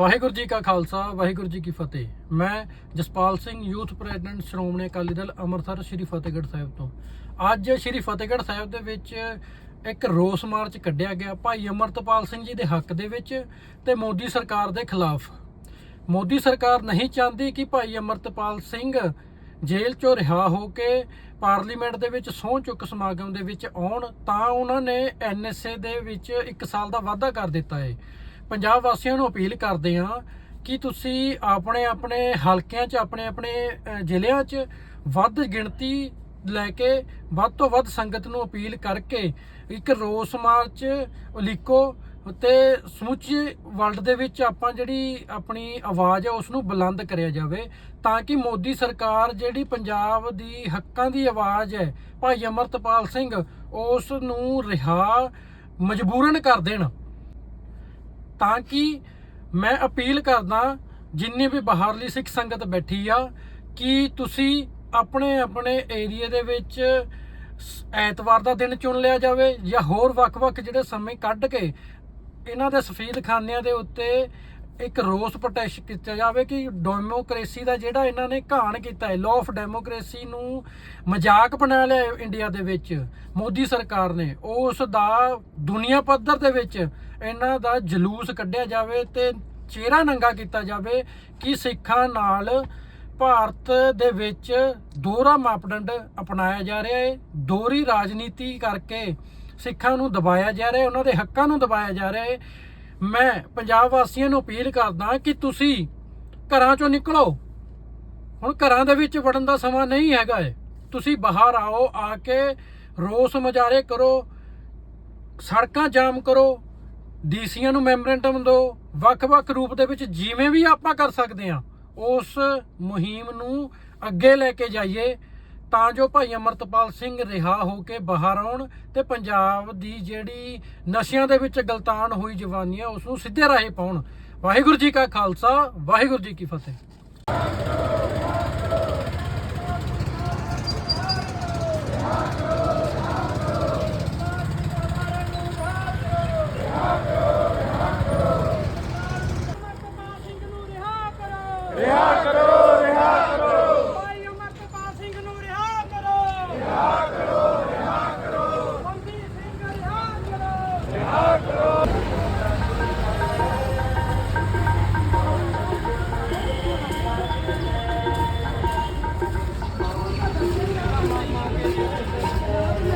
ਵਾਹਿਗੁਰੂ ਜੀ ਕਾ ਖਾਲਸਾ, ਵਾਹਿਗੁਰੂ ਜੀ ਕੀ ਫਤਿਹ। ਮੈਂ ਜਸਪਾਲ ਸਿੰਘ ਯੂਥ ਪ੍ਰੈਜ਼ੀਡੈਂਟ ਸ਼੍ਰੋਮਣੀ ਅਕਾਲੀ ਦਲ ਅੰਮ੍ਰਿਤਸਰ, ਸ਼੍ਰੀ ਫਤਿਹਗੜ੍ਹ ਸਾਹਿਬ ਤੋਂ। ਅੱਜ ਸ਼੍ਰੀ ਫਤਿਹਗੜ੍ਹ ਸਾਹਿਬ ਦੇ ਵਿੱਚ ਇੱਕ ਰੋਸ ਮਾਰਚ ਕੱਢਿਆ ਗਿਆ ਭਾਈ ਅਮਰਤਪਾਲ ਸਿੰਘ ਜੀ ਦੇ ਹੱਕ ਦੇ ਵਿੱਚ ਤੇ ਮੋਦੀ ਸਰਕਾਰ ਦੇ ਖਿਲਾਫ। ਮੋਦੀ ਸਰਕਾਰ ਨਹੀਂ ਚਾਹੁੰਦੀ ਕਿ ਭਾਈ ਅਮਰਤਪਾਲ ਸਿੰਘ ਜੇਲ੍ਹ ਚੋਂ ਰਿਹਾ ਹੋ ਕੇ ਪਾਰਲੀਮੈਂਟ ਦੇ ਵਿੱਚ ਸਹੁੰ ਚੁੱਕ ਸਮਾਗਮ ਦੇ ਵਿੱਚ ਆਉਣ ਤਾਂ ਉਹਨਾਂ ਨੇ ਐਨਐਸਏ ਦੇ ਵਿੱਚ 1 ਸਾਲ ਦਾ ਵਾਅਦਾ ਕਰ ਦਿੱਤਾ ਹੈ ਪੰਜਾਬ ਵਾਸੀਆਂ ਨੂੰ ਅਪੀਲ ਕਰਦੇ ਹਾਂ ਕਿ ਤੁਸੀਂ ਆਪਣੇ ਆਪਣੇ ਹਲਕਿਆਂ 'ਚ, ਆਪਣੇ ਆਪਣੇ ਜ਼ਿਲ੍ਹਿਆਂ 'ਚ ਵੱਧ ਗਿਣਤੀ ਲੈ ਕੇ ਵੱਧ ਤੋਂ ਵੱਧ ਸੰਗਤ ਨੂੰ ਅਪੀਲ ਕਰਕੇ ਇੱਕ ਰੋਸ ਮਾਰਚ ਲਿਖੋ ਤੇ ਸਮੁੱਚੇ ਵਰਲਡ ਦੇ ਵਿੱਚ ਆਪਾਂ ਜਿਹੜੀ ਆਪਣੀ ਆਵਾਜ਼ ਹੈ ਉਸ ਨੂੰ ਬੁਲੰਦ ਕਰਿਆ ਜਾਵੇ ਤਾਂ ਕਿ ਮੋਦੀ ਸਰਕਾਰ ਜਿਹੜੀ ਪੰਜਾਬ ਦੀ ਹੱਕਾਂ ਦੀ ਆਵਾਜ਼ ਹੈ, ਭਾਈ ਅਮਰਤਪਾਲ ਸਿੰਘ ਉਸ ਨੂੰ ਰਿਹਾ ਮਜਬੂਰਨ ਕਰ ਦੇਣ। ਤਾਂ ਕਿ ਮੈਂ ਅਪੀਲ ਕਰਦਾ, ਜਿੰਨੀ ਵੀ ਬਾਹਰਲੀ ਸਿੱਖ ਸੰਗਤ ਬੈਠੀ ਆ, ਕਿ ਤੁਸੀਂ ਆਪਣੇ ਆਪਣੇ ਏਰੀਆ ਦੇ ਵਿੱਚ ਸ- ਐਤਵਾਰ ਦਾ ਦਿਨ ਚੁਣ ਲਿਆ ਜਾਵੇ ਜਾਂ ਹੋਰ ਵੱਖ-ਵੱਖ ਜਿਹੜੇ ਸਮੇਂ ਕੱਢ ਕੇ ਇਹਨਾਂ ਦੇ ਸਫੀਦ ਖਾਨਿਆਂ ਦੇ ਉੱਤੇ ਇੱਕ ਰੋਸ ਪ੍ਰੋਟੈਸਟ ਕੀਤਾ ਜਾਵੇ ਕਿ ਡੈਮੋਕ੍ਰੇਸੀ ਦਾ ਜਿਹੜਾ ਇਹਨਾਂ ਨੇ ਘਾਣ ਕੀਤਾ ਹੈ ਲਾਅ ਆਫ ਡੈਮੋਕ੍ਰੇਸੀ ਨੂੰ ਮਜ਼ਾਕ ਬਣਾ ਲਿਆ ਇੰਡੀਆ ਦੇ ਵਿੱਚ, ਮੋਦੀ ਸਰਕਾਰ ਨੇ, ਉਸ ਦਾ ਦੁਨੀਆ ਪੱਧਰ ਦੇ ਵਿੱਚ ਇਹਨਾਂ ਦਾ ਜਲੂਸ ਕੱਢਿਆ ਜਾਵੇ ਤੇ ਚਿਹਰਾ ਨੰਗਾ ਕੀਤਾ ਜਾਵੇ ਕਿ ਸਿੱਖਾਂ ਨਾਲ ਭਾਰਤ ਦੇ ਵਿੱਚ ਦੋਹਰਾ ਮਾਪਦੰਡ ਅਪਣਾਇਆ ਜਾ ਰਿਹਾ ਹੈ, ਦੋਹਰੀ ਰਾਜਨੀਤੀ ਕਰਕੇ ਸਿੱਖਾਂ ਨੂੰ ਦਬਾਇਆ ਜਾ ਰਿਹਾ ਹੈ, ਉਹਨਾਂ ਦੇ ਹੱਕਾਂ ਨੂੰ ਦਬਾਇਆ ਜਾ ਰਿਹਾ ਹੈ। ਮੈਂ ਪੰਜਾਬ ਵਾਸੀਆਂ ਨੂੰ ਅਪੀਲ ਕਰਦਾ ਕਿ ਤੁਸੀਂ ਘਰਾਂ ਚੋਂ ਨਿਕਲੋ। ਹੁਣ ਘਰਾਂ ਦੇ ਵਿੱਚ ਵੜਨ ਦਾ ਸਮਾਂ ਨਹੀਂ ਹੈਗਾ ਏ। ਤੁਸੀਂ ਬਾਹਰ ਆਓ, ਆ ਕੇ ਰੋਸ ਮੁਜ਼ਾਹਰੇ ਕਰੋ, ਸੜਕਾਂ ਜਾਮ ਕਰੋ, ਡੀਸੀਆਂ ਨੂੰ ਮੈਮੋਰੈਂਡਮ ਦਿਓ, ਵੱਖ-ਵੱਖ ਰੂਪ ਦੇ ਵਿੱਚ ਜਿਵੇਂ ਵੀ ਆਪਾਂ ਕਰ ਸਕਦੇ ਹਾਂ, ਉਸ ਮੁਹਿੰਮ ਨੂੰ ਅੱਗੇ ਲੈ ਕੇ ਜਾਈਏ। ਤਾਂ ਜੋ ਭਾਈ ਅਮਰਤਪਾਲ ਸਿੰਘ ਰਿਹਾ ਹੋ ਕੇ ਬਾਹਰ ਆਉਣ ਤੇ ਪੰਜਾਬ ਦੀ ਜਿਹੜੀ ਨਸ਼ਿਆਂ ਦੇ ਵਿੱਚ ਗਲਤਾਨ ਹੋਈ ਜਵਾਨੀ ਹੈ ਉਸ ਨੂੰ ਸਿੱਧੇ ਰਾਹੇ ਪਾਉਣ। ਵਾਹਿਗੁਰੂ ਜੀ ਕਾ ਖਾਲਸਾ ਵਾਹਿਗੁਰੂ ਜੀ ਕੀ ਫਤਿਹ।